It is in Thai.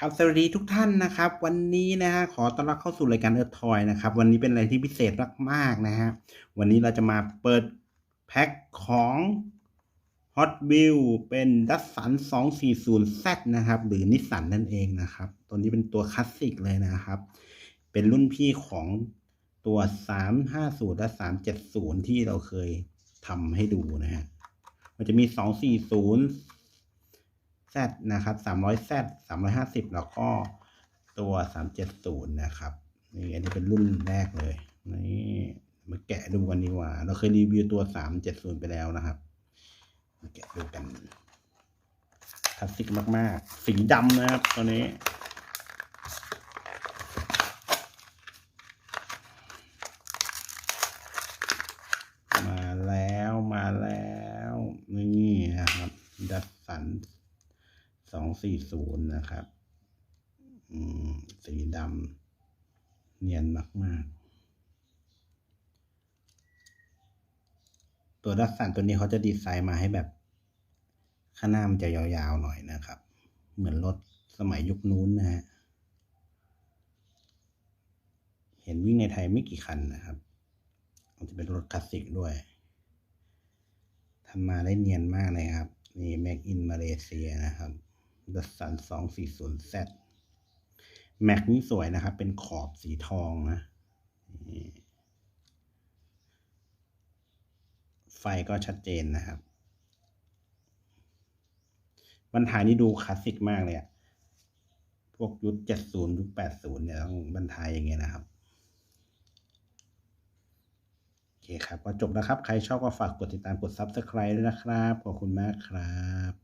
ครับสวัสดีทุกท่านนะครับ วันนี้นะฮะขอต้อนรับเข้าสู่รายการเอิร์ธทอยนะครับ วันนี้เป็นอะไรที่พิเศษมากๆนะฮะวันนี้เราจะมาเปิดแพ็คของ Hot Wheel เป็นดัสสัน 240Z นะครับ หรือนิสสันนั่นเองนะครับ ตัวนี้เป็นตัวคลาสสิกเลยนะครับ เป็นรุ่นพี่ของตัว 350 และ 370 ที่เราเคยทำให้ดูนะฮะมันจะมี 240 Z นะครับ300 Z 350 แล้วก็ตัว 370 นะครับ นี่อันนี้เป็นรุ่นแรกเลย นี่มาแกะดูกันดีกว่า เราเคยรีวิวตัว 370 ไปแล้วนะครับ มาแกะดูกันคลาสสิกมาก ๆ สีดำนะครับตัวนี้ มาแล้วมาแล้ว นี่นะครับ ดัสสัน สองสี่ศูนย์นะครับ สีดำเนียนมาก ๆ ตัวดัสสันตัวนี้เขาจะดีไซน์มาให้แบบ ข้างหน้ามันจะยาว ๆ หน่อยนะครับ เหมือนรถสมัยยุคนู้นนะฮะ เห็นวิ่งในไทยไม่กี่คันนะครับมันจะเป็นรถคลาสสิกด้วยทำมาได้เนียนมากเลยครับ นี่แม็กอินมาเลเซียนะครับ ดัสสันสองสี่ศูนย์แซแม็กนี่สวยนะครับ เป็นขอบสีทองนะ ไฟก็ชัดเจนนะครับ บรรทายนี่ดูคลาสสิกมากเลยอะพวกยุคเจ็ดศูนย์ยุคแปดศูนย์เนี่ยต้องบรรทายอย่างเงี้ยนะครับ โอเคครับ ก็จบแล้วครับ ใครชอบก็ฝากกดติดตามกด Subscribe ด้วยนะครับ ขอบคุณมากครับ